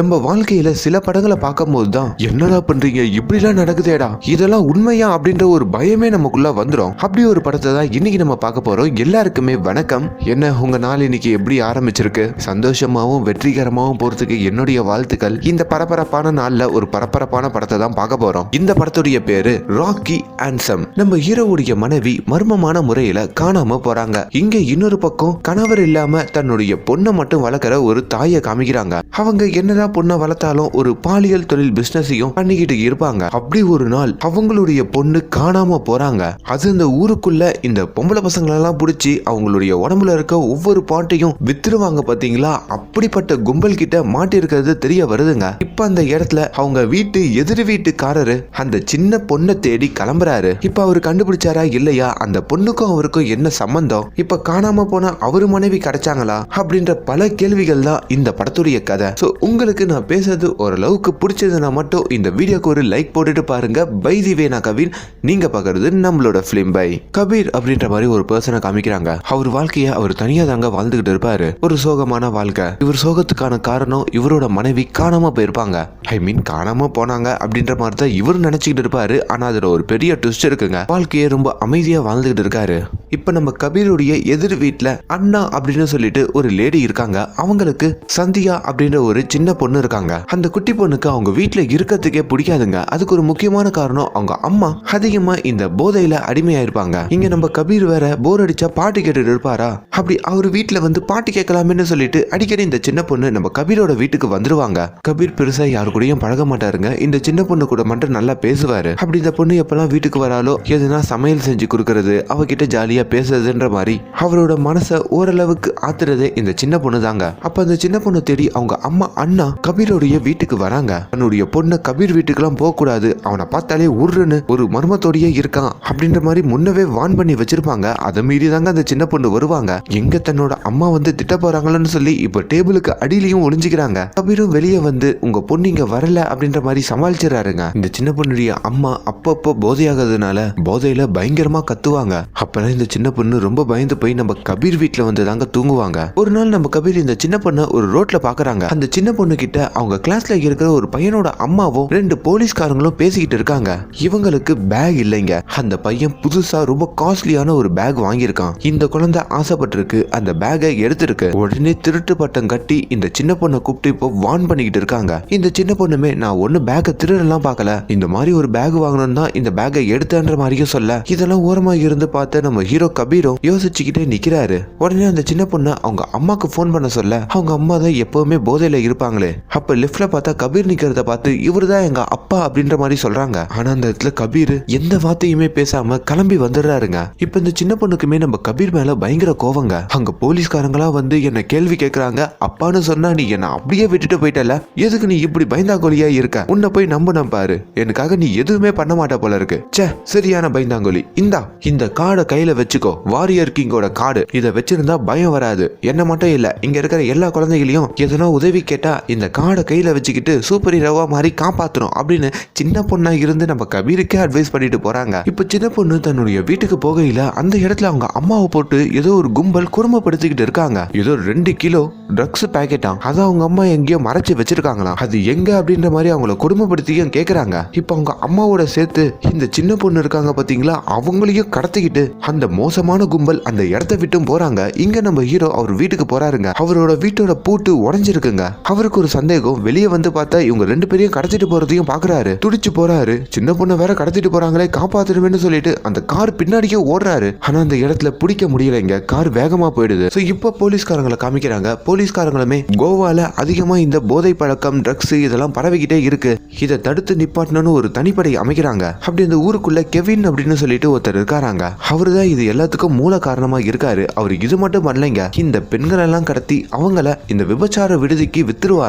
நம்ம வாழ்க்கையில சில படங்களை பார்க்கும்போது தான் என்னடா பண்றீங்க? இப்படிலாம் நடக்குதேடா. இதெல்லாம் உண்மையா? அப்படின்ற ஒரு பயமே நமக்குள்ள வந்துடும் அப்படி ஒரு படத்தை தான் இன்னைக்கு நம்ம பார்க்க போறோம். எல்லாருக்குமே வணக்கம். என்ன உங்க நாள் இன்னைக்கு எப்படி ஆரம்பிச்சிருக்கு? சந்தோஷமாவும் வெற்றிகரமாகவும் போறதுக்கு என்னுடைய வாழ்த்துக்கள். இந்த பரபரப்பான நாள்ல ஒரு பரபரப்பான படத்தை தான் பார்க்க போறோம். இந்த படத்துடைய பேரு ராக்கி ஆன்சம் நம்ம ஹீரோவுடைய மனைவி மர்மமான முறையில காணாம போறாங்க. இங்க இன்னொரு பக்கம் கணவர் இல்லாம தன்னுடைய பொண்ணை மட்டும் வளர்க்குற ஒரு தாயை காமிக்கிறாங்க. அவங்க என்ன என்னதான் பொண்ணை வளர்த்தாலும் ஒரு பாலியல் தொழில் பிசினஸையும் பண்ணிக்கிட்டு இருப்பாங்க. அப்படி ஒரு நாள் அவங்களுடைய பொண்ணு காணாம போறாங்க. அது இந்த ஊருக்குள்ள இந்த பொம்பளை பசங்களெல்லாம் பிடிச்சி அவங்களுடைய உடம்புல இருக்க ஒவ்வொரு பாட்டையும் வித்துருவாங்க பாத்தீங்களா? அப்படிப்பட்ட கும்பல் கிட்ட மாட்டி இருக்கிறது தெரிய வருதுங்க. இப்ப அந்த இடத்துல அவங்க வீட்டு எதிர் வீட்டுக்காரரு அந்த சின்ன பொண்ணை தேடி கிளம்புறாரு. இப்ப அவர் கண்டுபிடிச்சாரா இல்லையா? அந்த பொண்ணுக்கும் அவருக்கும் என்ன சம்பந்தம்? இப்ப காணாம போன அவரு மனைவி கிடைச்சாங்களா? அப்படின்ற பல கேள்விகள் தான் இந்த படத்துடைய கதை. உங்களுக்கு நான் பேசுறது ஓரளவுக்கு பிடிச்சதுன்னா மட்டும் இந்த வீடியோக்கு ஒரு லைக் போட்டுட்டு பாருங்க. பை தி வே நான் கபீர். நீங்க பாக்குறது நம்மளோட ஃபிலிம் பை கபீர் அப்படின்ற மாதிரி ஒரு பர்சனை காமிக்கிறாங்க. அவர் வாழ்க்கைய அவர் தனியா தாங்க வாழ்ந்துகிட்டு இருப்பாரு. ஒரு சோகமான வாழ்க்கை. இவர் சோகத்துக்கான காரணம் இவரோட மனைவி காணாம போயிருப்பாங்க. ஐ மீன் காணாம போனாங்க அப்படின்ற மாதிரி தான் இவர் நினைச்சுக்கிட்டு இருப்பாரு. ஆனா அதுல ஒரு பெரிய ட்விஸ்ட் இருக்குங்க. வாழ்க்கையை ரொம்ப அமைதியா வாழ்ந்துகிட்டு இருக்காரு. இப்ப நம்ம கபீருடைய எதிர் வீட்ல அண்ணா அப்படின்னு சொல்லிட்டு ஒரு லேடி இருக்காங்க. அவங்களுக்கு சந்தியா அப்படின்ற ஒரு சின்ன பொண்ணு இருக்காங்க. அந்த குட்டி பொண்ணுக்கு அவங்க வீட்டில் இருக்கிறதுக்கே பிடிக்காதுங்க. அதுக்கு ஒரு முக்கியமான காரணம் அவங்க அம்மா. அதிகமா இந்த போதையில அடிமையாயிருப்பாங்க. இங்க நம்ம கபீர் வேற போர் அடிச்சா பாட்டு கேட்டுட்டு இருப்பாரா? அப்படி அவர் வீட்டில் வந்து பாட்டு கேட்கலாமேன்னு சொல்லிட்டு அடிக்கடி இந்த சின்ன பொண்ணு நம்ம கபீரோட வீட்டுக்கு வந்துருவாங்க. கபீர் பெருசா யாரு கூடயும் பழக மாட்டாருங்க. இந்த சின்ன பொண்ணு கூட மட்டும் நல்லா பேசுவாரு. அப்படி இந்த பொண்ணு எப்பெல்லாம் வீட்டுக்கு வராலோ எதுனா சமையல் செஞ்சு கொடுக்கறது அவகிட்ட ஜாலியா பேசுறதுன்ற மாதிரி அவரோட மனசை ஓரளவுக்கு ஆத்துறதே இந்த சின்ன பொண்ணு தாங்க அப்ப அந்த சின்ன பொண்ணு தேடி அவங்க அம்மா அண்ணா கபீருடைய வீட்டுக்கு வராங்க. தன்னுடைய பொண்ணை கபீர் வீட்டுக்கெல்லாம் போக கூடாது அவனை பார்த்தாலே உருன்னு ஒரு மர்மத்தோடயே இருக்கான் அப்படின்ற மாதிரி முன்னவே வான் பண்ணி வச்சிருப்பாங்க. அதை மீறி தாங்க அந்த சின்ன பொண்ணு வருவாங்க. எங்க தன்னோட அம்மா வந்து திட்ட போறாங்களோன்னு சொல்லி இப்ப டேபிளுக்கு அடியிலையும் ஒளிஞ்சுக்கிறாங்க. கபீரும் வெளியே வந்து உங்க பொண்ணு இங்க வரல அப்படின்ற மாதிரி சமாளிச்சிடறாருங்க. இந்த சின்ன பொண்ணுடைய அம்மா அப்பப்போ போதையாகிறதுனால போதையில பயங்கரமா கத்துவாங்க. அப்பதான் இந்த சின்ன பொண்ணு ரொம்ப பயந்து போய் நம்ம கபீர் வீட்டுல வந்து தாங்க தூங்குவாங்க. ஒரு நாள் நம்ம கபீர் இந்த சின்ன பொண்ணை ஒரு ரோட்ல பாக்குறாங்க. அந்த சின்ன பொண்ணு கிட்ட அவங்க கிளாஸ்ல இருக்கிற ஒரு பையனோட அம்மாவும் ரெண்டு போலீஸ்காரங்களும் பேசிக்கிட்டு இருக்காங்க. இவங்களுக்கு பேக் இல்லைங்க. அந்த பையன் புதுசா ரொம்ப காஸ்ட்லியான ஒரு பேக் வாங்கியிருக்கான். இந்த குழந்தை ஆசைப்பட்டிருக்கு. அந்த பேக்கை எடுத்திருக்கு. உடனே திருட்டு பட்டம் கட்டி இந்த சின்ன பொண்ணை கூப்பிட்டு இப்போ வான் பண்ணிக்கிட்டு இருக்காங்க. இந்த சின்ன பொண்ணுமே நான் ஒண்ணு பேக்கை திருடலாம் பார்க்கல. இந்த மாதிரி ஒரு பேக் வாங்கணும் தான் இந்த பேக்கை எடுத்தேன்ற மாதிரியும் சொல்ல. இதெல்லாம் ஓரமா இருந்து பார்த்து நம்ம ஹீரோ கபீரும் யோசிச்சுக்கிட்டே நிக்கிறாரு. உடனே அந்த சின்ன பொண்ணு அவங்க அம்மாக்கு ஃபோன் பண்ண சொல்ல. அவங்க அம்மா தான் எப்பவுமே போதையில இருப்பாங்களே. அப்ப லிப்ட்ல பார்த்தா கபீர் நிக்கிறத பார்த்து இவருதான் எங்க அப்பா அப்படின்ற மாதிரி சொல்றாங்க. ஆனா அந்த இடத்துல கபீர் எந்த வார்த்தையுமே பேசாம கிளம்பி வந்துடுறாருங்க. இப்ப இந்த சின்ன பொண்ணுக்குமே நம்ம கபீர் மேல பயங்கர கோவங்க. அங்க போலீஸ்காரங்களா வந்து என்ன கேள்வி கேக்குறாங்க. அப்பான்னு சொன்னா நீ என்ன அப்படியே விட்டுட்டு போயிட்டல எதுக்கு நீ இப்படி பயந்தாங்கோலியா இருக்க? உன்னை போய் நம்பின பாரு. எனக்காக நீ எதுவுமே பண்ண மாட்ட போல இருக்கு. ச்சே சரியான பயந்தாங்கோலி. இந்தா இந்த கார்டை கையில வச்சுக்கோ. வாரியர் கிங்கோட கார்டு இதை வச்சிருந்தா பயம் வராது. என்ன மட்டும் இல்ல இங்க இருக்கிற எல்லா குழந்தைகளையும் எதனா உதவி கேட்டா இந்த கார்டை கையில் வச்சுக்கிட்டு சூப்பர் ஹீரோவாக மாதிரி காப்பாற்றணும் அப்படின்னு சின்ன பொண்ணாக இருந்து நம்ம கபீருக்கே அட்வைஸ் பண்ணிட்டு போகிறாங்க இப்போ சின்ன பொண்ணு தன்னுடைய வீட்டுக்கு போகையில் அந்த இடத்துல அவங்க அம்மாவை போட்டு ஏதோ ஒரு கும்பல் குடும்பப்படுத்திக்கிட்டு இருக்காங்க. ஏதோ ரெண்டு கிலோ ட்ரக்ஸ் பேக்கெட்டாம் அதை அவங்க அம்மா எங்கேயோ மறைச்சு வச்சிருக்காங்களாம். அது எங்க அப்படின்ற மாதிரி அவங்கள குடும்பப்படுத்தியும் கேட்குறாங்க இப்போ அவங்க அம்மாவோட சேர்த்து இந்த சின்ன பொண்ணு இருக்காங்க பார்த்தீங்களா அவங்களையும் கடத்திக்கிட்டு அந்த மோசமான கும்பல் அந்த இடத்த விட்டும் போறாங்க. இங்க நம்ம ஹீரோ அவர் வீட்டுக்கு போறாருங்க. அவரோட வீட்டோட பூட்டு உடஞ்சிருக்குங்க. அவருக்கு ஒரு சந்தேகம். வெளியே வந்து பார்த்தா இவங்க ரெண்டு பேரையும் கடத்திட்டு போறதையும் பாக்குறாரு. துடிச்சு போறாரு. சின்ன பொண்ணை வேற கடத்திட்டு போறாங்களே காப்பாத்தணும்னு சொல்லிட்டு அந்த கார் பின்னாடியே ஓடுறாரு. ஆனா அந்த இடத்துல பிடிக்க முடியலைங்க கார் வேகமா போயிடுது. சோ இப்ப போலீஸ்காரங்களை காமிக்கிறாங்க. போலீஸ்காரங்களுமே கோவால அதிகமா இந்த போதை பழக்கம் ட்ரக்ஸ் இதெல்லாம் பரவிக்கிட்டே இருக்கு. இதை தடுத்து நிப்பாட்டணும்னு ஒரு தனிப்படை அமைக்கிறாங்க. அப்படி இந்த ஊருக்குள்ள கெவின் அப்படின்னு சொல்லிட்டு ஒருத்தர் இருக்காராங்க. அவரு தான் இது எல்லாத்துக்கும் மூல காரணமா இருக்காரு. அவர் இது மட்டும் பண்ணலைங்க. இந்த பெண்கள் எல்லாம் கடத்தி அவங்கள இந்த விபச்சார விடுதிக்கு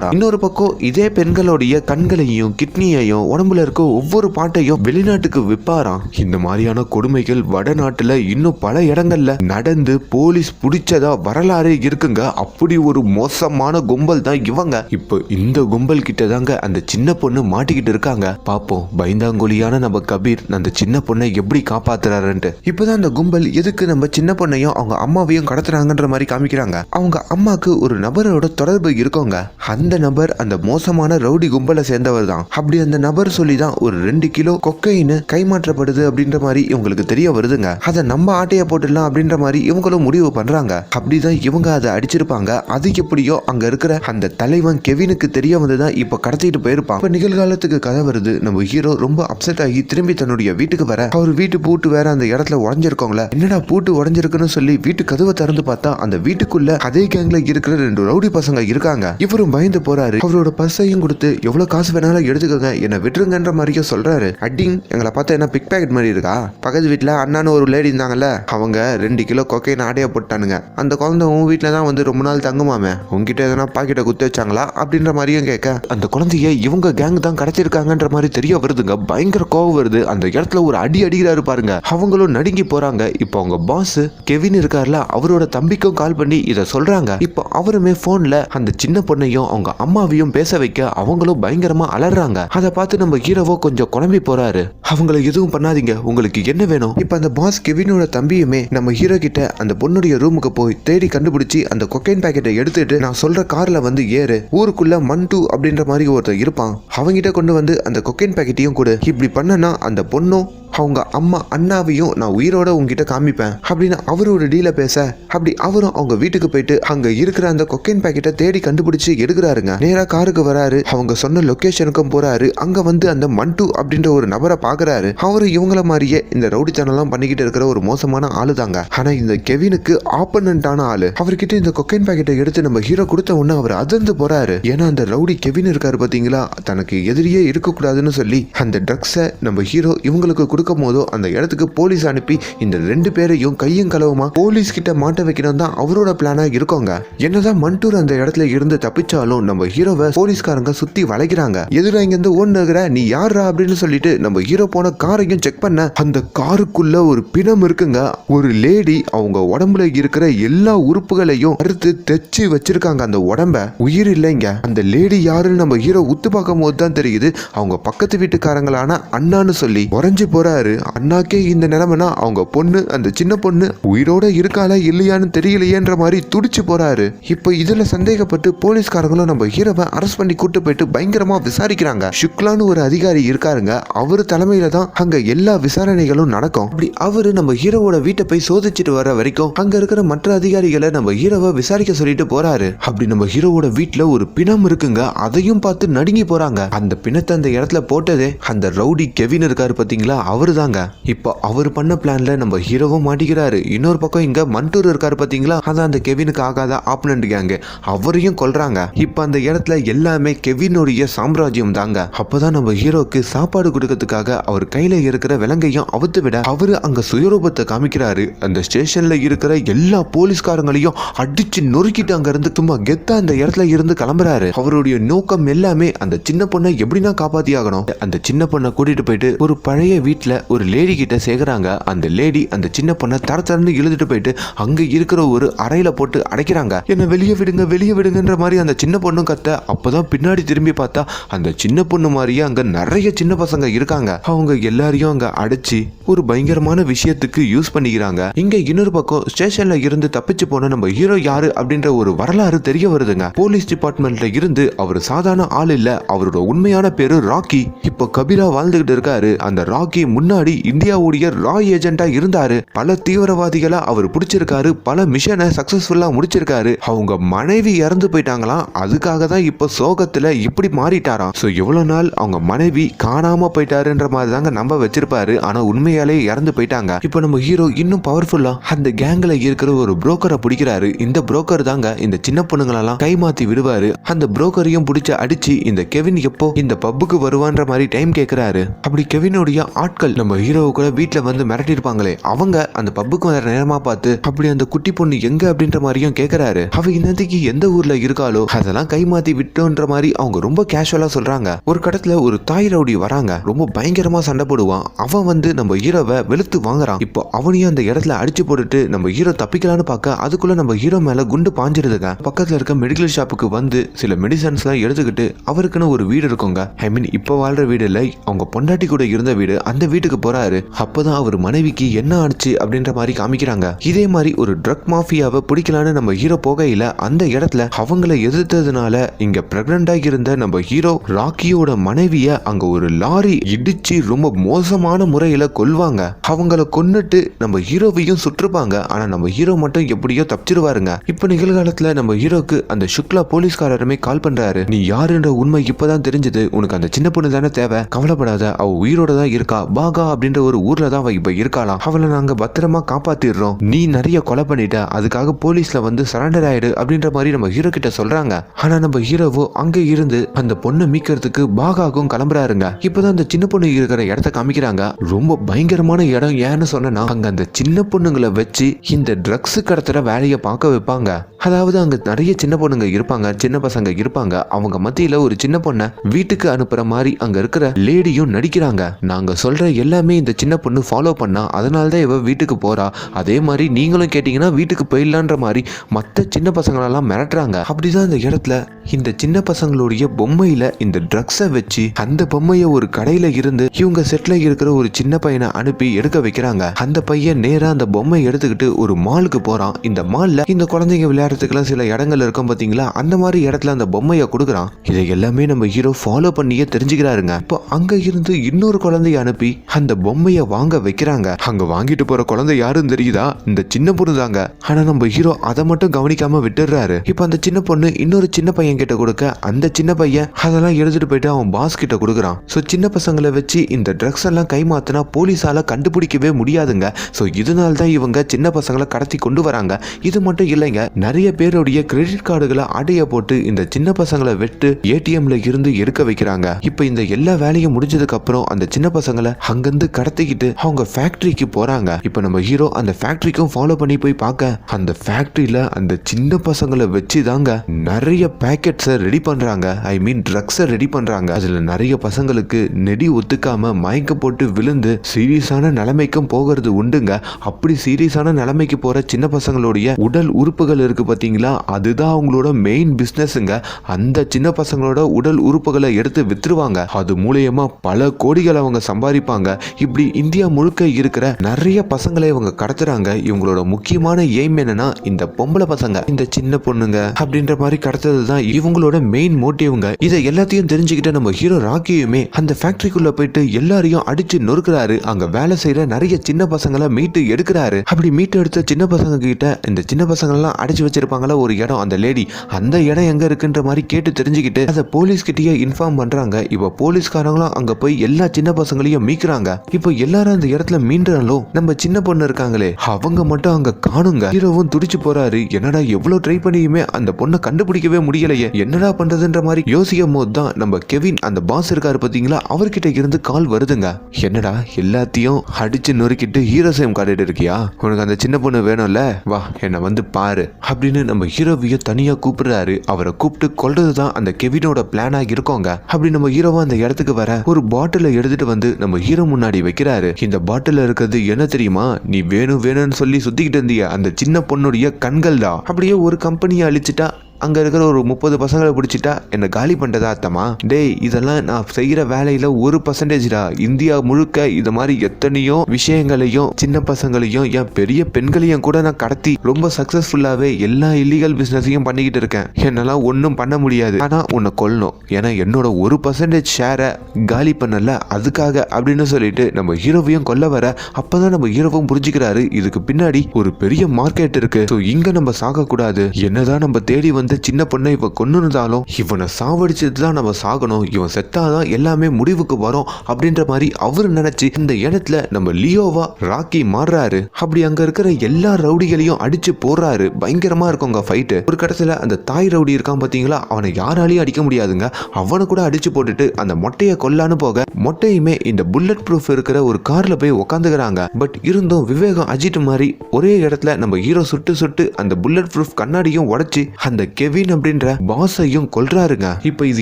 வித்துருவாராம் இன்னொரு பக்கம் இதே பெண்களுடைய கண்களையும் கிட்னியையும் உடம்புல இருக்க ஒவ்வொரு பாட்டையும் வெளிநாட்டுக்கு விற்பாராம் இந்த மாதிரியான கொடுமைகள் வடநாட்டுல இன்னும் பல இடங்கள்ல நடந்து போலீஸ் பிடிச்சதா வரலாறு இருக்குங்க. அப்படி ஒரு மோசமான கும்பல் தான் இவங்க. இப்போ இந்த கும்பல் கிட்ட தாங்க அந்த சின்ன பொண்ணு மாட்டிக்கிட்டு இருக்காங்க. பாப்போம் பயந்தாங்கொலியான நம்ம கபீர் அந்த சின்ன பொண்ணை எப்படி காப்பாத்துறாருன்ட்டு. இப்பதான் அந்த கும்பல் எதுக்கு நம்ம சின்ன பொண்ணையும் அவங்க அம்மாவையும் கடத்துறாங்கன்ற மாதிரி காமிக்கிறாங்க. அவங்க அம்மாக்கு ஒரு நபரோட தொடர்பு இருக்கோங்க. அந்த அந்த நபர் அந்த மோசமான ரவுடி கும்பலை சேர்ந்தவர் தான் அப்படி அந்த நபர் சொல்லி தான் ஒரு ரெண்டு கிலோ கொக்கைன்னு கைமாற்றப்படுது அப்படின்ற மாதிரி இவங்களுக்கு தெரிய வருதுங்க. அதை நம்ம ஆட்டைய போட்டுடலாம் அப்படின்ற மாதிரி இவங்களும் முடிவு பண்றாங்க. அப்படிதான் இவங்க அதை அடிச்சிருப்பாங்க. அது எப்படியோ அங்க இருக்கிற அந்த தலைவன் கெவினுக்கு தெரிய வந்துதான் இப்ப கடத்திட்டு போயிருப்பான். இப்ப நிகழ்காலத்துக்கு கதை வருது. நம்ம ஹீரோ ரொம்ப அப்செட் ஆகி திரும்பி தன்னுடைய வீட்டுக்கு வர அவர் வீட்டு பூட்டு வேற அந்த இடத்துல உடஞ்சிருக்கோங்களே என்னடா பூட்டு உடஞ்சிருக்குன்னு சொல்லி வீட்டு கதவை திறந்து பார்த்தா அந்த வீட்டுக்குள்ள அதே கேங்ல இருக்கிற ரெண்டு ரவுடி பசங்க இருக்காங்க. இவரும் பயந்து போறாரு. அவரோட பர்ஸையும் கொடுத்து எவ்வளவு காசு வேணாலும் எடுத்துக்கோங்க என்ன விட்டுருங்கன்ற மாதிரியும் சொல்றாரு. அட்டிங் எங்களை பார்த்தா என்ன பிக் பேக்கெட் மாதிரி இருக்கா? பக்கத்து வீட்டுல அண்ணான்னு ஒரு லேடி இருந்தாங்கல்ல அவங்க ரெண்டு கிலோ கொக்கைன் ஆடையா போட்டானுங்க. அந்த குழந்தை உன் வீட்டுல தான் வந்து ரொம்ப நாள் தங்குமாமே உங்ககிட்ட எதனா பாக்கெட்டை குத்தி வச்சாங்களா? அப்படின்ற மாதிரியும் கேட்க அந்த குழந்தைய இவங்க கேங் தான் கடத்திருக்காங்கன்ற மாதிரி தெரிய வருதுங்க. பயங்கர கோவம் வருது. அந்த இடத்துல ஒரு அடி அடிக்கிறாரு பாருங்க. அவங்களும் நடுங்கி போறாங்க. இப்போ அவங்க பாஸ் கெவின் இருக்கார்ல அவரோட தம்பிக்கும் கால் பண்ணி இதை சொல்றாங்க. இப்போ அவருமே போன்ல அந்த சின்ன பொண்ணையும் அவங்க அம்மாவையும் பேச வைக்க அவங்களும் பயங்கரமா அலறாங்க. அதை பார்த்து நம்ம ஹீரோவோ கொஞ்சம் குழம்பி போறாரு. அவங்கள எதுவும் பண்ணாதீங்க. உங்களுக்கு என்ன வேணும்? இப்போ அந்த பாஸ் கெவினோட தம்பியுமே நம்ம ஹீரோ கிட்ட அந்த பொண்ணுடைய ரூமுக்கு போய் தேடி கண்டுபிடிச்சி அந்த கொக்கைன் பாக்கெட்டை எடுத்துட்டு நான் சொல்ற கார்ல வந்து ஏறு. ஊருக்குள்ள மண்டு அப்படின்ற மாதிரி ஒருத்தர் இருப்பான். அவங்கிட்ட கொண்டு வந்து அந்த கொக்கைன் பாக்கெட்டையும் கொடு. இப்படி பண்ணனா அந்த பொண்ணும் அவங்க அம்மா அண்ணாவையும் நான் உயிரோட உங்ககிட்ட காமிப்பேன். அப்படின்னு அவரோட ஒரு டீல பேச அப்படி அவரும் அவங்க வீட்டுக்கு போயிட்டு அங்க இருக்கிற அந்த கொக்கைன் பாக்கெட்டை தேடி கண்டுபிடிச்சு எடுக்கிறாருங்க. நேரா காருக்கு வராரு அவங்க சொன்ன லொகேஷனுக்கும் போறாரு. அங்க வந்து அந்த மண்டு அப்படின்ற ஒரு நபரை பாக்குறாரு. அவரு இவங்கள மாதிரியே இந்த ரவுடித்தனம்லாம் பண்ணிக்கிட்டு இருக்கிற ஒரு மோசமான ஆளு தாங்க ஆனா இந்த கெவினுக்கு ஆப்பனண்டான ஆளு. அவர்கிட்ட இந்த கொக்கைன் பாக்கெட்டை எடுத்து நம்ம ஹீரோ கொடுத்த உடனே அவர் அதிர்ந்து போறாரு. ஏன்னா அந்த ரவுடி கெவின் இருக்காரு பாத்தீங்களா? தனக்கு எதிரியே இருக்கக்கூடாதுன்னு சொல்லி அந்த ட்ரக்ஸை நம்ம ஹீரோ இவங்களுக்கு கொடுக்கும் போதோ அந்த இடத்துக்கு போலீஸ் அனுப்பி இந்த ரெண்டு பேரையும் கையும் களவுமா போலீஸ் கிட்ட மாட்ட வைக்கணும் தான் அவரோட பிளானா இருக்கோங்க. என்னதான் மண்டூர் அந்த இடத்துல இருந்து தப்பிச்சாலும் நம்ம ஹீரோவை போலீஸ்காரங்க சுத்தி வளைக்கிறாங்க. எதிர இங்க இருந்து ஓடுனுகிற நீ யாரா அப்படின்னு சொல்லிட்டு நம்ம ஹீரோ போன காரையும் செக் பண்ண அந்த காருக்குள்ள ஒரு பிணம் இருக்குங்க. ஒரு லேடி அவங்க உடம்புல இருக்கிற எல்லா உறுப்புகளையும் அறுத்து தைச்சு வச்சிருக்காங்க அந்த உடம்ப. உயிர் இல்லைங்க. அந்த லேடி யாருன்னு நம்ம ஹீரோ உத்து பார்க்கும் போது தான் தெரியுது. அவங்க பக்கத்து வீட்டுக்காரங்களான அண்ணான்னு சொல்லி உறைஞ்சு போறாரு அண்ணாக்கே இந்த நிலைமைனா அவங்க பொண்ணு அந்த சின்ன பொண்ணு உயிரோட இருக்காளா இல்லையான்னு தெரியலையேன்ற மாதிரி துடிச்சு போறாரு. இப்போ இதுல சந்தேகப்பட்டு போலீஸ்காரங்களும் நம்ம ஹீரோவை அரெஸ்ட் பண்ணி கூட்டு போயிட்டு பயங்கரமா விசாரிக்கிறாங்க. சுக்லான்னு ஒரு அதிகாரி இருக்காருங்க. அவர் தலைமையில தான் அங்க எல்லா விசாரணைகளும் நடக்கும். அப்படி அவரு நம்ம ஹீரோவோட வீட்டை போய் சோதிச்சுட்டு வர வரைக்கும் அங்க இருக்கிற மற்ற அதிகாரிகளை நம்ம ஹீரோவை விசாரிக்க சொல்லிட்டு போறாரு. அப்படி நம்ம ஹீரோவோட வீட்டுல ஒரு பிணம் இருக்குங்க. அதையும் பார்த்து நடுங்கி போறாங்க. அந்த பிணத்தை அந்த இடத்துல போட்டதே அந்த ரவுடி கெவின் இருக்காரு பாத்தீங்களா? அவர் தாங்க இப்போ அவர் பண்ண பிளான்ல நம்ம ஹீரோவும் மாட்டிக்கிறாரு. இன்னொரு பக்கம் இங்க மண்டூர் இருக்காரு பாத்தீங்களா? அதான் அந்த கெவினுக்கு ஆகாத ஆப்னண்ட் கேங்க அவரையும் கொல்றாங்க. இப்போ அந்த இடத்துல எல்லாமே கெவினுடைய சாம்ராஜ்யம் தாங்க. அப்பதான் நம்ம ஹீரோக்கு சாப்பாடு கொடுக்கறதுக்காக அவர் கையில இருக்கிற விலங்கையும் அவுத்து விட அவரு அங்க சுயரூபத்தை காமிக்கிறாரு. அந்த ஸ்டேஷன்ல இருக்கிற எல்லா போலீஸ்காரங்களையும் அடிச்சு நொறுக்கிட்டு அங்க இருந்து சும்மா கெத்தா அந்த இடத்துல இருந்து கிளம்புறாரு. அவருடைய நோக்கம் எல்லாமே அந்த சின்ன பொண்ணை எப்படின்னா காப்பாத்தி ஆகணும் அந்த சின்ன பொண்ணை கூட்டிட்டு போயிட்டு ஒரு பழைய வீட்டுல ஒரு லேடி கிட்ட சேர்க்குறாங்க அந்த லேடி அந்த சின்ன பொண்ணை தர தரந்து இழுத்துட்டு போயிட்டு அங்க இருக்கிற ஒரு அறையில போட்டு அடைக்கிறாங்க. என்ன வெளியே விடுங்க வெளியே விடுங்கன்ற மாதிரி அந்த சின்ன பொண்ணும் கத்த அப்பதான் பின்னாடி திரும்பி பார்த்தா அந்த சின்ன பொண்ணு மாதிரியே அங்க நிறைய சின்ன பசங்க இருக்காங்க. அவங்க எல்லாரையும் அங்க அடைச்சு ஒரு பயங்கரமான விஷயத்துக்கு யூஸ் பண்ணிக்கிறாங்க. இங்க இன்னொரு பக்கம் ஸ்டேஷன்ல இருந்து தப்பிச்சு போன நம்ம ஹீரோ யாரு அப்படின்ற ஒரு வரலாறு தெரிய வருதுங்க. போலீஸ் டிபார்ட்மெண்ட்ல இருந்து அவர் சாதாரண ஆள் இல்ல அவரோட உண்மையான பேரு ராக்கி. இப்போ கபீரா வாழ்ந்துகிட்டு இருக்காரு. அந்த ராக்கி முன்னாடி இந்தியாவுடைய ரா ஏஜென்ட்டா இருந்தாரு. பல தீவிரவாதிகளை அவர் பிடிச்சிருக்காரு. பல மிஷனை சக்சஸ்ஃபுல்லா முடிச்சிருக்காரு. அவங்க மனைவி இறந்து போயிட்டாங்களாம் அதுக்காக தான் இப்போ சோகத்துல இப்படி மாறிட்டாராம் ஸோ இவ்வளவு நாள் அவங்க மனைவி காணாம போயிட்டாருன்ற மாதிரி தாங்க நம்ப வச்சிருப்பாரு. ஆனா உண்மையாலே இறந்து போயிட்டாங்க. இப்போ நம்ம ஹீரோ இன்னும் பவர்ஃபுல்லா அந்த கேங்ல இருக்கிற ஒரு புரோக்கரை பிடிக்கிறாரு. இந்த புரோக்கர் தாங்க இந்த சின்ன பொண்ணுங்களெல்லாம் கைமாத்தி விடுவாரு. அந்த புரோக்கரையும் பிடிச்ச அடிச்சு இந்த கெவின் எப்போ இந்த பப்புக்கு வருவான்ற மாதிரி டைம் கேட்கிறாரு அப்படி கெவினுடைய ஆட்கள் நம்ம ஹீரோ கூட வீட்டில் வந்து மிரட்டி இருப்பாங்களே அவங்க அந்த பப்புக்கு வர நேரமா பார்த்து அப்படி அந்த குட்டி பொண்ணு எங்க? அப்படின்ற மாதிரியும் கேட்கறாரு அவ இன்னத்துக்கு எந்த ஊர்ல இருக்காளோ அதெல்லாம் கைமாத்தி விட்டோன்ற மாதிரி அவங்க ரொம்ப கேஷுவலா சொல்றாங்க. ஒரு கடத்துல ஒரு தாய் ரவுடி வராங்க. ரொம்ப பயங்கரமா சண்டை போடுவான். அவன் வந்து நம்ம ஹீரோவை வெளுத்து வாங்குறான். இப்போ அவனையும் அந்த இடத்துல அடிச்சு போட்டுட்டு நம்ம ஹீரோ தப்பிக்கலான்னு பார்க்க அதுக்குள்ள நம்ம ஹீரோ மேல குண்டு பாஞ்சிருதுங்க. பக்கத்துல இருக்க மெடிக்கல் ஷாப்புக்கு வந்து சில மெடிசன்ஸ் எல்லாம் எடுத்துக்கிட்டு அவருக்குன்னு ஒரு வீடு இருக்குங்க. ஐ மீன் இப்போ வாழ்ற வீடு இல்லை அவங்க பொண்டாட்டி கூட இருந்த வீடு அந்த வீட்டுக்கு போறாரு. அப்பதான் அவர் மனைவிக்கு என்ன ஆச்சு அப்படின்ற மாதிரி காமிக்கிறாங்க. இதே மாதிரி ஒரு ட்ரக் மாஃபியாவை பிடிக்கலான்னு நம்ம ஹீரோ போகையில அந்த இடத்துல அவங்கள எதிர்த்ததுனால இங்க பிரெக்னண்டா இருந்த நம்ம ஹீரோ ராக்கியோட மனைவிய அங்க ஒரு லாரி இடிச்சு ரொம்ப மோசமான முறையில கொல்வாங்க. அவங்கள கொன்னுட்டு நம்ம ஹீரோவையும் சுற்றுப்பாங்க ஆனா நம்ம ஹீரோ மட்டும் எப்படியோ தப்பிச்சிருவாருங்க. இப்ப நிகழ்காலத்துல நம்ம ஹீரோக்கு அந்த சுக்லா போலீஸ்காரருமே கால் பண்றாரு. நீ யாருன்ற உண்மை இப்பதான் தெரிஞ்சது. உனக்கு அந்த சின்ன பொண்ணு தானே தேவை. கவலைப்படாத. அவ உயிரோட தான் இருக்கா பாகா அப்படின்ற ஒரு ஊர்ல தான் அவ இப்ப இருக்காளாம். அவளை நாங்க பத்திரமா காப்பாத்திடுறோம். நீ நிறைய கொலை பண்ணிட்ட. அதுக்காக போலீஸ்ல வந்து சரண்டர் ஆயிடு அப்படின்ற மாதிரி நம்ம ஹீரோ கிட்ட சொல்றாங்க. ஆனா நம்ம ஹீரோவோ அங்க இருந்து அந்த பொண்ணை மீட்கிறதுக்கு பாகாக்கும் கிளம்புறாருங்க. இப்பதான் அந்த சின்ன பொண்ணு இருக்கிற இடத்த காமிக்கிறாங்க. ரொம்ப பயங்கரமான இடம் ஏன்னு சொன்னா அங்க அந்த சின்ன பொண்ணுங்களை வச்சு இந்த ட்ரக்ஸ் கடத்துற வேலையை பார்க்க வைப்பாங்க. அதாவது அங்கே நிறைய சின்ன பொண்ணுங்க இருப்பாங்க சின்ன பசங்க இருப்பாங்க. அவங்க மத்தியில் ஒரு சின்ன பொண்ணை வீட்டுக்கு அனுப்புற மாதிரி அங்கே இருக்கிற லேடியும் நடிக்கிறாங்க. நாங்கள் சொல்கிற எல்லாமே இந்த சின்ன பொண்ணு ஃபாலோ பண்ணா அதனால தான் இவ வீட்டுக்கு போகிறா அதே மாதிரி நீங்களும் கேட்டிங்கன்னா வீட்டுக்கு போயிடலான்ற மாதிரி மற்ற சின்ன பசங்களெல்லாம் மிரட்டுறாங்க. அப்படிதான் இந்த இடத்துல இந்த சின்ன பசங்களுடைய பொம்மையில் இந்த ட்ரக்ஸை வச்சு அந்த பொம்மையை ஒரு கடையில் இருந்து இவங்க செட்டில் இருக்கிற ஒரு சின்ன பையனை அனுப்பி எடுக்க வைக்கிறாங்க. அந்த பையன் நேராக அந்த பொம்மையை எடுத்துக்கிட்டு ஒரு மாலுக்கு போகிறான் இந்த மாலில் இந்த குழந்தைங்க விளையாடுறதுக்குலாம் சில இடங்கள் இருக்கும் பார்த்தீங்களா அந்த மாதிரி இடத்துல அந்த பொம்மையை கொடுக்குறான். இதை எல்லாமே நம்ம ஹீரோ ஃபாலோ பண்ணியே தெரிஞ்சுக்கிறாருங்க. இப்போ அங்க இருந்து இன்னொரு குழந்தைய அனுப்பி அந்த பொம்மையை வாங்க வைக்கிறாங்க. அங்க வாங்கிட்டு போற குழந்தை யாருன்னு தெரியுதா? இந்த சின்ன பொண்ணு தாங்க. ஆனா நம்ம ஹீரோ அதை மட்டும் கவனிக்காம விட்டுடுறாரு. இப்போ அந்த சின்ன பொண்ணு இன்னொரு சின்ன பையன் கிட்ட கொடுக்க அந்த சின்ன பையன் அதெல்லாம் எடுத்துட்டு போயிட்டு அவன் பாஸ் கிட்ட கொடுக்குறான். ஸோ சின்ன பசங்களை வச்சு இந்த ட்ரக்ஸ் எல்லாம் கைமாத்தினா போலீஸால கண்டுபிடிக்கவே முடியாதுங்க. ஸோ இதனால தான் இவங்க சின்ன பசங்களை கடத்தி கொண்டு வராங்க. இது மட்டும் இல்லைங்க நிறைய நிறைய பேருடைய கிரெடிட் கார்டுகளை அடைய போட்டு இந்த சின்ன பசங்களை வெட்டு ஏடிஎம்ல இருந்து எடுக்க வைக்கிறாங்க. இப்ப இந்த எல்லா வேலையும் முடிஞ்சதுக்கு அப்புறம் அந்த சின்ன பசங்களை அங்கிருந்து கடத்திக்கிட்டு அவங்க ஃபேக்டரிக்கு போறாங்க. இப்ப நம்ம ஹீரோ அந்த ஃபேக்டரிக்கும் ஃபாலோ பண்ணி போய் பார்க்க அந்த ஃபேக்டரியில அந்த சின்ன பசங்களை வச்சு தாங்க நிறைய பேக்கெட்ஸை ரெடி பண்றாங்க. ஐ மீன் ட்ரக்ஸை ரெடி பண்றாங்க. அதுல நிறைய பசங்களுக்கு நெடி ஒத்துக்காம மயக்க போட்டு விழுந்து சீரியஸான நிலைமைக்கும் போகிறது உண்டுங்க. அப்படி சீரியஸான நிலைமைக்கு போற சின்ன பசங்களுடைய உடல் உறுப்புகள் இருக்கு பார்த்தீங்களா அதுதான் அவங்களோட மெயின் பிஸ்னஸுங்க அந்த சின்ன பசங்களோட உடல் உறுப்புகளை எடுத்து வித்துருவாங்க. அது மூலியமா பல கோடிகள் அவங்க சம்பாதிப்பாங்க. இப்படி இந்தியா முழுக்க இருக்கிற நிறைய பசங்களை இவங்க கடத்துறாங்க. இவங்களோட முக்கியமான எய்ம் என்னன்னா இந்த பொம்பளை பசங்க இந்த சின்ன பொண்ணுங்க அப்படின்ற மாதிரி கடத்துறது தான் இவங்களோட மெயின் மோட்டிவ்ங்க இதை எல்லாத்தையும் தெரிஞ்சுக்கிட்ட நம்ம ஹீரோ ராக்கியுமே அந்த ஃபேக்டரிக்குள்ள போயிட்டு எல்லாரையும் அடிச்சு நொறுக்கிறாரு. அங்க வேலை செய்யற நிறைய சின்ன பசங்களை மீட்டு எடுக்கிறாரு. அப்படி மீட்டு எடுத்த சின்ன பசங்க கிட்ட இந்த சின்ன பசங்க எல்லாம் அடிச்சு வச்சிருப்பாங்களா ஒரு இடம். அந்த லேடி அந்த இடம் எங்க இருக்குன்ற மாதிரி கேட்டு தெரிஞ்சுக்கிட்டு அதை போலீஸ் கிட்டயே இன்ஃபார்ம் பண்றாங்க. இப்போ போலீஸ்காரங்களும் அங்க போய் எல்லா சின்ன பசங்களையும் மீக்குறாங்க இப்போ எல்லாரும் அந்த இடத்துல மீண்டாலும் நம்ம சின்ன பொண்ணு இருக்காங்களே அவங்க மட்டும் அங்க காணுங்க. ஹீரோவும் துடிச்சு போறாரு. என்னடா எவ்வளவு ட்ரை பண்ணியுமே அந்த பொண்ணை கண்டுபிடிக்கவே முடியலையே. என்னடா பண்றதுன்ற மாதிரி யோசிக்கும் போது தான் நம்ம கெவின் அந்த பாஸ் இருக்காரு பாத்தீங்களா அவர்கிட்ட இருந்து கால் வருதுங்க. என்னடா எல்லாத்தையும் அடிச்சு நொறுக்கிட்டு ஹீரோ சேம் காட்டிட்டு இருக்கியா உனக்கு அந்த சின்ன பொண்ணு வேணும்ல வா என்னை வந்து பாரு. அப்படின்னு நம்ம ஹீரோவையும் தனியாக கூப்பிடுறாரு. அவரை கூப்பிட்டு கொல்றது தான் அந்த கெவினோட பிளானாக இருக்கோங்க அப்படி நம்ம ஹீரோவா அந்த இடத்துக்கு வர ஒரு பாட்டில எடுத்துட்டு வந்து நம்ம ஹீரோ முன்னாடி வைக்கிறாரு. இந்த பாட்டில இருக்கிறது என்ன தெரியுமா? நீ வேணும் வேணும்னு சொல்லி சுத்திக்கிட்டு இருந்திய. அந்த சின்ன பொண்ணுடைய கண்கள் தான் அப்படியே ஒரு கம்பெனியை அழிச்சிட்டா அங்க இருக்கிற ஒரு முப்பது பசங்களை பிடிச்சிட்டா என்ன காலி பண்றதா அத்தமா டேய் இதெல்லாம் நான் செய்யற வேலையில ஒரு பர்சன்டேஜ்டா இந்தியா முழுக்க இது மாதிரி எத்தனையோ விஷயங்களையும் சின்ன பசங்களையும் என் பெரிய பெண்களையும் கூட நான் கடத்தி ரொம்ப சக்சஸ்ஃபுல்லாவே எல்லா இல்லீகல் பிசினஸையும் பண்ணிக்கிட்டு இருக்கேன். என்னெல்லாம் ஒன்றும் பண்ண முடியாது. ஆனா உன்னை கொல்லணும் ஏன்னா என்னோட ஒரு பர்சன்டேஜ் ஷேரை காலி பண்ணல. அதுக்காக அப்படின்னு சொல்லிட்டு நம்ம ஹீரோவையும் கொல்ல வர அப்பதான் நம்ம ஹீரோவும் புரிஞ்சுக்கிறாரு. இதுக்கு பின்னாடி ஒரு பெரிய மார்க்கெட் இருக்கு. ஸோ இங்க நம்ம சாகக்கூடாது. என்னதான் நம்ம தேடி வந்து சின்ன பொண்ணை இவன் கொண்டுருந்தாலும் இவனை சாவடிச்சது தான் நம்ம சாகணும். இவன் செத்தாதான் எல்லாமே முடிவுக்கு வரும் அப்படின்ற மாதிரி அவர் நினைச்சு இந்த இடத்துல நம்ம லியோவா ராக்கி மாறுறாரு. அப்படி அங்க இருக்கிற எல்லா ரவுடிகளையும் அடிச்சு போடுறாரு. பயங்கரமா இருக்குங்க ஃபைட்டு ஒரு கட்டத்துல அந்த தாய் ரவுடி இருக்கான் பாத்தீங்களா? அவனை யாராலையும் அடிக்க முடியாதுங்க. அவனை கூட அடிச்சு போட்டுட்டு அந்த மொட்டையை கொல்லான்னு போக மொட்டையுமே இந்த புல்லட் ப்ரூஃப் இருக்கிற ஒரு கார்ல போய் உட்காந்துக்கிறாங்க பட் இருந்தும் விவேகம் அஜித் மாதிரி ஒரே இடத்துல நம்ம ஹீரோ சுட்டு சுட்டு அந்த புல்லட் ப்ரூஃப் கண்ணாடியும் உடைச்சு அந்த கெவின் அப்படின்ற பாஸையும் கொல்றாருங்க. இப்ப இது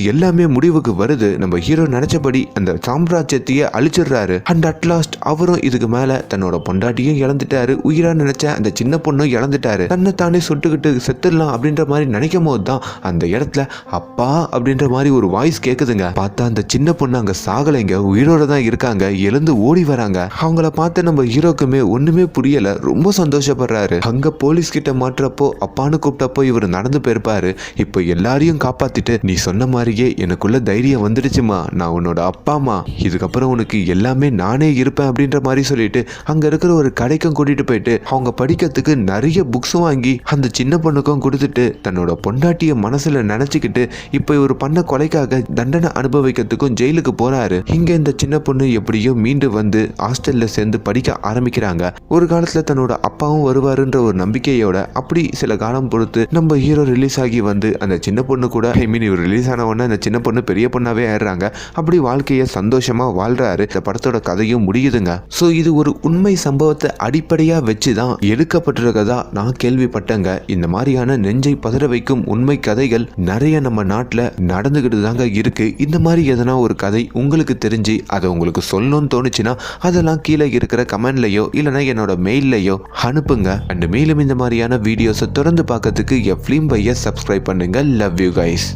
எல்லாமே முடிவுக்கு வருது. நம்ம ஹீரோ நினைச்சபடி அந்த சாம்ராஜ்யத்தையே அழிச்சிடுறாரு. அண்ட் அட்லாஸ்ட் அவரும் இதுக்கு மேல தன்னோட பொண்டாட்டியும் இழந்துட்டாரு. உயிரா நினைச்ச அந்த சின்ன பொண்ணும் இழந்துட்டாரு. தன்னை தானே சுட்டுக்கிட்டு செத்துடலாம் அப்படின்ற மாதிரி நினைக்கும் போது தான் அந்த இடத்துல அப்பா அப்படின்ற மாதிரி ஒரு வாய்ஸ் கேக்குதுங்க. பார்த்தா அந்த சின்ன பொண்ணு அங்க சாகலைங்க. உயிரோட தான் இருக்காங்க. எழுந்து ஓடி வராங்க. அவங்கள பார்த்து நம்ம ஹீரோக்குமே ஒண்ணுமே புரியல. ரொம்ப சந்தோஷப்படுறாரு. அங்க போலீஸ் கிட்ட மாற்றப்போ அப்பான்னு கூப்பிட்டப்போ இவர் நடந்து போயிருப்பாரு. இப்போ எல்லாரையும் காப்பாத்திட்டு நீ சொன்ன மாதிரியே எனக்குள்ள தைரியம் வந்துடுச்சுமா. நான் உன்னோட அப்பா அம்மா இதுக்கப்புறம் உனக்கு எல்லாமே நானே இருப்பேன் அப்படின்ற மாதிரி சொல்லிட்டு அங்க இருக்கிற ஒரு கடைக்கும் கூட்டிட்டு போயிட்டு அவங்க படிக்கிறதுக்கு நிறைய புக்ஸும் வாங்கி அந்த சின்ன பொண்ணுக்கும் கொடுத்துட்டு தன்னோட பொண்டாட்டிய மனசுல நினைச்சுக்கிட்டு இப்போ இவர் பண்ண கொலைக்காக தண்டனை அனுபவிக்கிறதுக்கும் ஜெயிலுக்கு போறாரு. இங்க இந்த சின்ன பொண்ணு எப்படியோ மீண்டு வந்து ஹாஸ்டல்ல சேர்ந்து படிக்க ஆரம்பிக்கிறாங்க. ஒரு காலத்துல தன்னோட அப்பாவும் வருவாருன்ற ஒரு நம்பிக்கையோட அப்படி சில காலம் பொறுத்து நம்ம ஹீரோ ரிலீஸ் ஆகி வந்து அந்த சின்ன பொண்ணு கூட ஐ மீன் இவர் ரிலீஸ் ஆன உடனே அந்த சின்ன பொண்ணு பெரிய பொண்ணாவே ஆயிடுறாங்க. அப்படி வாழ்க்கையை சந்தோஷமா வாழ்றாரு. இந்த படத்தோட கதையும் முடியுதுங்க. ஸோ இது ஒரு உண்மை சம்பவத்தை அடிப்படையா வச்சு தான் எடுக்கப்பட்டிருக்கதா நான் கேள்விப்பட்டேங்க. இந்த மாதிரியான நெஞ்சை பதற வைக்கும் உண்மை கதைகள் நிறைய நம்ம நாட்டில் நடந்துகிட்டு தாங்க இருக்கு. இந்த மாதிரி எதனா ஒரு கதை உங்களுக்கு தெரிஞ்சு அதை உங்களுக்கு சொல்லணும்னு தோணுச்சுன்னா அதெல்லாம் கீழே இருக்கிற கமெண்ட்லையோ இல்லைன்னா என்னோட மெயில்லையோ அனுப்புங்க. அண்ட் மேலும் இந்த மாதிரியான வீடியோஸை தொடர்ந்து பார்க்கறதுக்கு எஃப்லிம் பைய சப்ஸ்கிரைப் பண்ணுங்கள் லவ் யூ கைஸ்